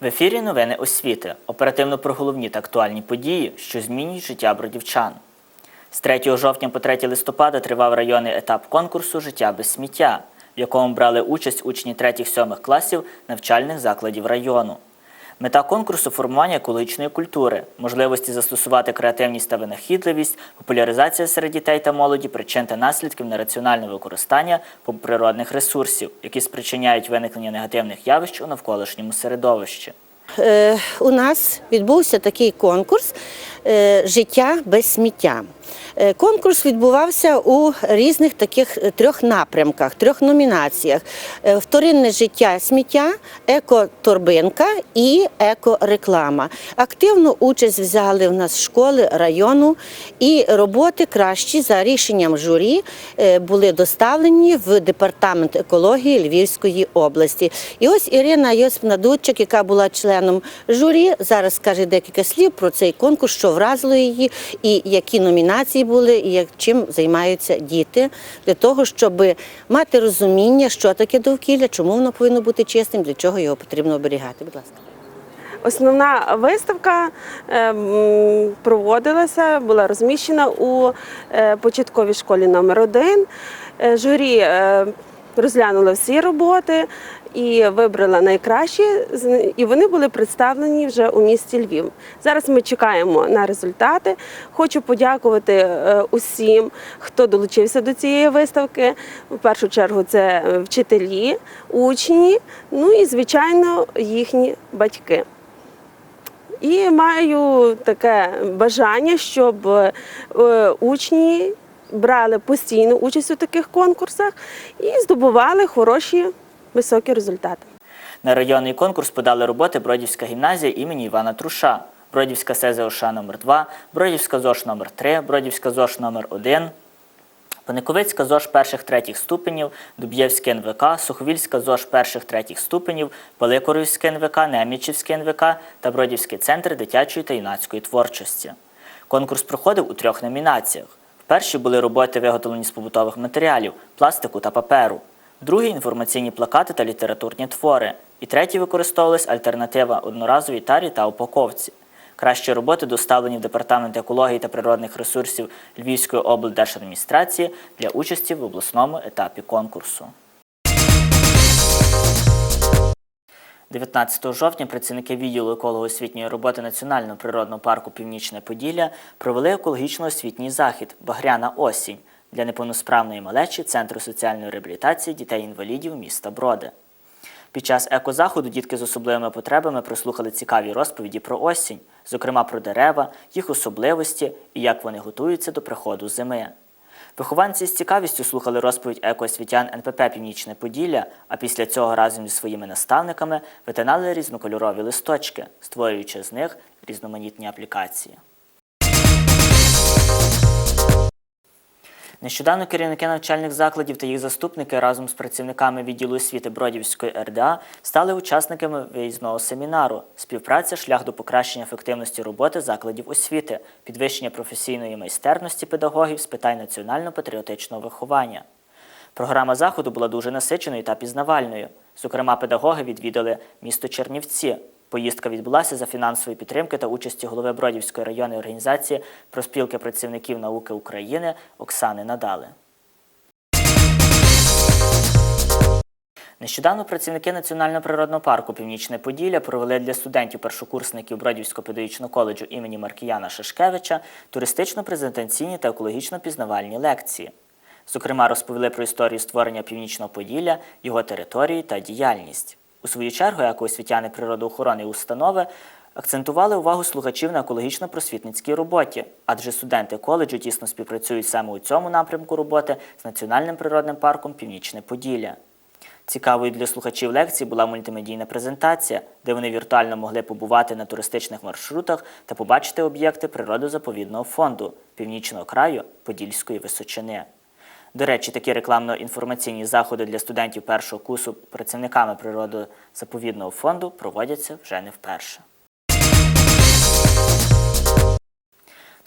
В ефірі новини освіти. Оперативно про головні та актуальні події, що змінюють життя бродівчан. З 3 жовтня по 3 листопада тривав районний етап конкурсу Життя без сміття, в якому брали участь учні 3-7 класів навчальних закладів району. Мета конкурсу формування екологічної культури, можливості застосувати креативність та винахідливість, популяризація серед дітей та молоді причин та наслідків нераціонального використання природних ресурсів, які спричиняють виникнення негативних явищ у навколишньому середовищі. Е, у нас відбувся такий конкурс Життя без сміття. Е, Конкурс відбувався у різних таких е, трьох напрямках, трьох номінаціях: Е, вторинне життя сміття, екоторбинка і екореклама. Активну участь взяли в нас школи району, і роботи кращі за рішенням журі е, були доставлені в департамент екології Львівської області. І ось Ірина Йосипна Дудчик, яка була членом журі, зараз скаже декілька слів про цей конкурс, що вразило її, і які номінації були, і чим займаються діти для того, щоб мати розуміння, що таке довкілля, чому воно повинно бути чистим, для чого його потрібно оберігати. Будь ласка. Основна виставка е, проводилася, була розміщена у е, початковій школі номер 1 Журі е, розглянуло всі роботи і вибрала найкращі, і вони були представлені вже у місті Львів. Зараз ми чекаємо на результати. Хочу подякувати е, усім, хто долучився до цієї виставки. В першу чергу це е, вчителі, учні, ну і звичайно їхні батьки. І маю таке бажання, щоб е, учні брали постійну участь у таких конкурсах і здобували хороші високі результати. На районний конкурс подали роботи Бродівська гімназія імені Івана Труша, Бродівська СЗОШ номер 2 Бродівська ЗОШ номер 3 Бродівська ЗОШ номер 1 Паниковицька ЗОЖ перших-третіх ступенів, Дуб'євське НВК, Суховільська ЗОЖ перших-третіх ступенів, Великорівське НВК, Немічівське НВК та Бродівський центр дитячої та юнацької творчості. Конкурс проходив у трьох номінаціях. В першій були роботи, виготовлені з побутових матеріалів, пластику та паперу. В другій інформаційні плакати та літературні твори. І третій використовувалась альтернатива одноразовій тарі та упаковці. Кращі роботи доставлені в департамент екології та природних ресурсів Львівської облдержадміністрації для участі в обласному етапі конкурсу. 19 жовтня працівники відділу еколого-освітньої роботи Національного природного парку Північне Поділля провели екологічно-освітній захід Багряна осінь для неповносправної малечі Центру соціальної реабілітації дітей-інвалідів міста Броди. Під час екозаходу дітки з особливими потребами прослухали цікаві розповіді про осінь, зокрема про дерева, їх особливості і як вони готуються до приходу зими. Вихованці з цікавістю слухали розповідь екоосвітян НПП Північне Поділля, а після цього разом зі своїми наставниками витинали різнокольорові листочки, створюючи з них різноманітні аплікації. Нещодавно керівники навчальних закладів та їх заступники разом з працівниками відділу освіти Бродівської РДА стали учасниками виїзного семінару Співпраця шлях до покращення ефективності роботи закладів освіти, підвищення професійної майстерності педагогів з питань національно-патріотичного виховання. Програма заходу була дуже насиченою та пізнавальною. Зокрема, педагоги відвідали місто Чернівці. Поїздка відбулася за фінансової підтримки та участі голови Бродівської районної організації проспілки працівників науки України Оксани Надали. Нещодавно працівники Національного природного парку Північне Поділля провели для студентів-першокурсників Бродівського педагогічного коледжу імені Маркіяна Шишкевича туристично-презентаційні та екологічно-пізнавальні лекції. Зокрема, розповіли про історію створення Північного Поділля, його території та діяльність. У свою чергу, як освітяни природоохорони установи, акцентували увагу слухачів на екологічно-просвітницькій роботі, адже студенти коледжу тісно співпрацюють саме у цьому напрямку роботи з Національним природним парком Північне Поділля. Цікавою для слухачів лекції була мультимедійна презентація, де вони віртуально могли побувати на туристичних маршрутах та побачити об'єкти природозаповідного фонду Північного краю Подільської Височини. До речі, такі рекламно-інформаційні заходи для студентів першого курсу працівниками природозаповідного фонду проводяться вже не вперше.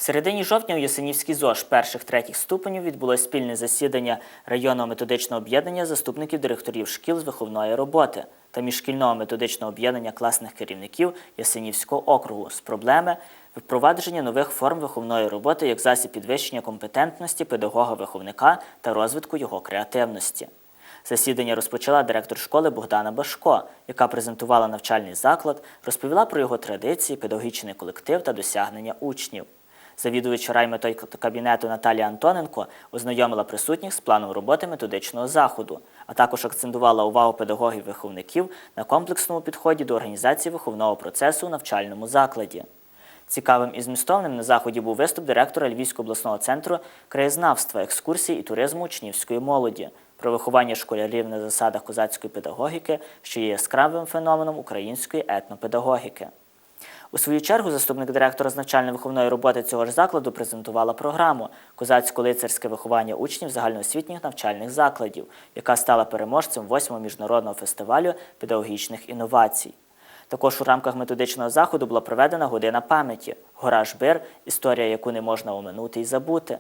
Середині жовтня у Ясенівській ЗОЖ перших третіх ступенів відбулось спільне засідання районного методичного об'єднання заступників директорів шкіл з виховної роботи та міжшкільного методичного об'єднання класних керівників Ясенівського округу з проблеми впровадження нових форм виховної роботи як засіб підвищення компетентності педагога-виховника та розвитку його креативності. Засідання розпочала директор школи Богдана Башко, яка презентувала навчальний заклад, розповіла про його традиції, педагогічний колектив та досягнення учнів. Завідувач райметодкабінету Наталія Антоненко ознайомила присутніх з планом роботи методичного заходу, а також акцентувала увагу педагогів-виховників на комплексному підході до організації виховного процесу у навчальному закладі. Цікавим і змістовним на заході був виступ директора Львівського обласного центру краєзнавства, екскурсій і туризму учнівської молоді про виховання школярів на засадах козацької педагогіки, що є яскравим феноменом української етнопедагогіки. У свою чергу заступник директора з навчально-виховної роботи цього ж закладу презентувала програму Козацько-лицарське виховання учнів загальноосвітніх навчальних закладів, яка стала переможцем 8-го міжнародного фестивалю педагогічних інновацій. Також у рамках методичного заходу була проведена година пам'яті Гора Жбир, історія, яку не можна оминути і забути.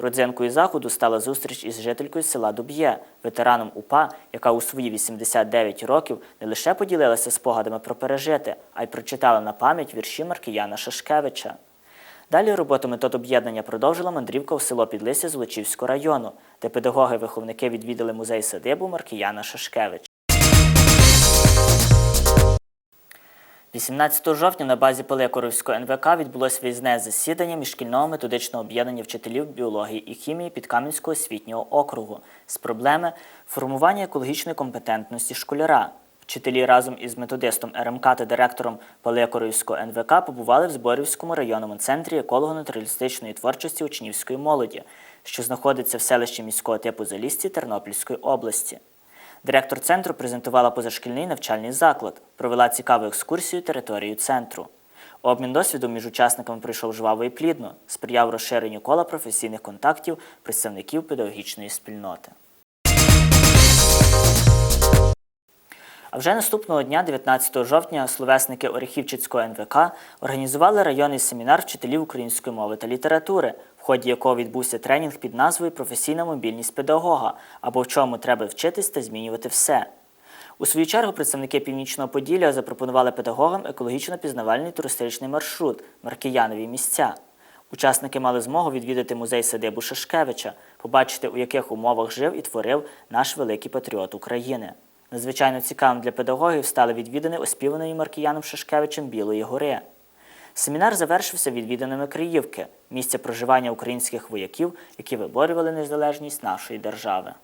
Родзинкою заходу стала зустріч із жителькою села Дуб'є, ветераном УПА, яка у свої 89 років не лише поділилася спогадами про пережити, а й прочитала на пам'ять вірші Маркіяна Шашкевича. Далі роботу метод об'єднання продовжила мандрівка у село Підлися Золочівського району, де педагоги-виховники відвідали музей садибу Маркіяна Шашкевича. 18 жовтня на базі Пиликоровського НВК відбулось виїзне засідання міжшкільного методичного об'єднання вчителів біології і хімії Підкам'янського освітнього округу з проблеми формування екологічної компетентності школяра. Вчителі разом із методистом РМК та директором Паликоровського НВК побували в Зборівському районному центрі еколого-натуралістичної творчості учнівської молоді, що знаходиться в селищі міського типу Залісті Тернопільської області. Директор центру презентувала позашкільний навчальний заклад, провела цікаву екскурсію територією центру. Обмін досвідом між учасниками пройшов жваво і плідно, сприяв розширенню кола професійних контактів представників педагогічної спільноти. А вже наступного дня, 19 жовтня, словесники Орехівчицького НВК організували районний семінар вчителів української мови та літератури, в ході якого відбувся тренінг під назвою Професійна мобільність педагога або в чому треба вчитись та змінювати все. У свою чергу представники Північного Поділля запропонували педагогам екологічно-пізнавальний туристичний маршрут Маркіянові місця. Учасники мали змогу відвідати музей садибу Шашкевича, побачити, у яких умовах жив і творив наш великий патріот України. Надзвичайно цікавим для педагогів стали відвідини оспіваної Маркіяном Шашкевичем Білої гори. Семінар завершився відвіданими Криївки, місця проживання українських вояків, які виборювали незалежність нашої держави.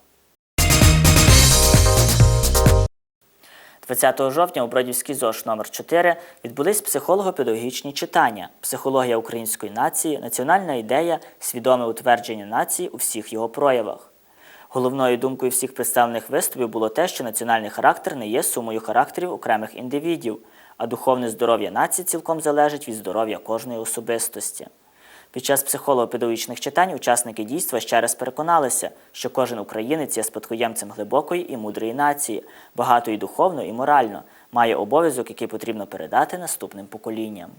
20 жовтня у Бродівській ЗОЖ номер 4 відбулись психолого-педагогічні читання Психологія української нації, національна ідея, свідоме утвердження нації у всіх його проявах. Головною думкою всіх представлених виступів було те, що національний характер не є сумою характерів окремих індивідів, а духовне здоров'я нації цілком залежить від здоров'я кожної особистості. Під час психолого-педагогічних читань учасники дійства ще раз переконалися, що кожен українець є спадкоємцем глибокої і мудрої нації, багатої духовно і морально, має обов'язок, який потрібно передати наступним поколінням.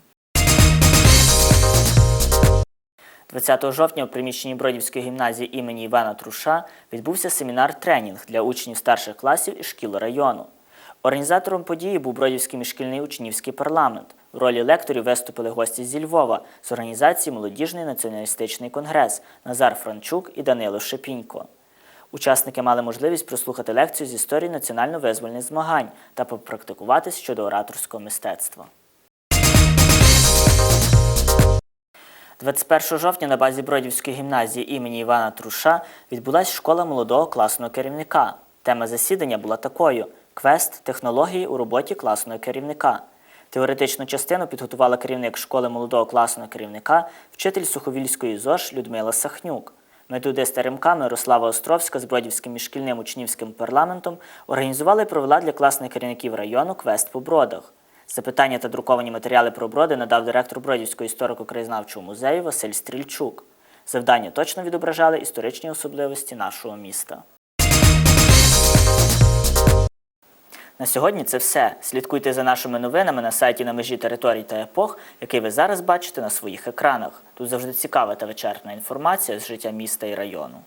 20 жовтня у приміщенні Бродівської гімназії імені Івана Труша відбувся семінар-тренінг для учнів старших класів і шкіл району. Організатором події був Бродівський міжшкільний учнівський парламент. В ролі лекторів виступили гості зі Львова з організації Молодіжний націоналістичний конгрес Назар Франчук і Данило Шепінько. Учасники мали можливість прослухати лекцію з історії національно-визвольних змагань та попрактикуватись щодо ораторського мистецтва. 21 жовтня на базі Бродівської гімназії імені Івана Труша відбулася школа молодого класного керівника. Тема засідання була такою: квест технології у роботі класного керівника. Теоретичну частину підготувала керівник школи молодого класного керівника, вчитель Суховільської ЗОЖ Людмила Сахнюк. Методист РМК Мирослава Островська з Бродівським міжшкільним учнівським парламентом організували і провела для класних керівників району квест по бродах. Запитання та друковані матеріали про броди надав директор Бродівського історико-краєзнавчого музею Василь Стрільчук. Завдання точно відображали історичні особливості нашого міста. На сьогодні це все. Слідкуйте за нашими новинами на сайті на межі територій та епох, який ви зараз бачите на своїх екранах. Тут завжди цікава та вичерпна інформація з життя міста і району.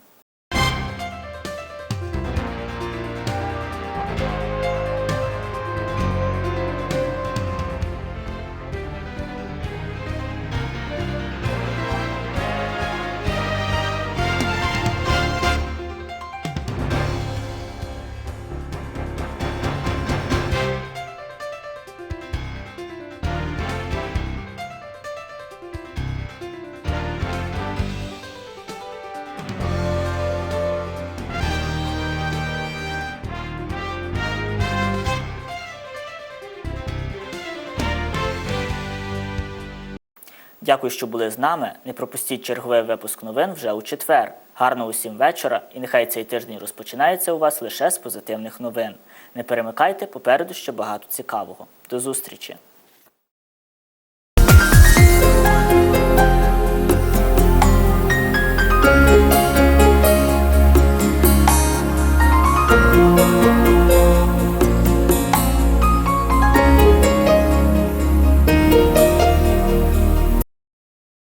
Дякую, що були з нами. Не пропустіть черговий випуск новин вже у четвер. Гарного усім вечора, і нехай цей тиждень розпочинається у вас лише з позитивних новин. Не перемикайте, попереду ще багато цікавого. До зустрічі!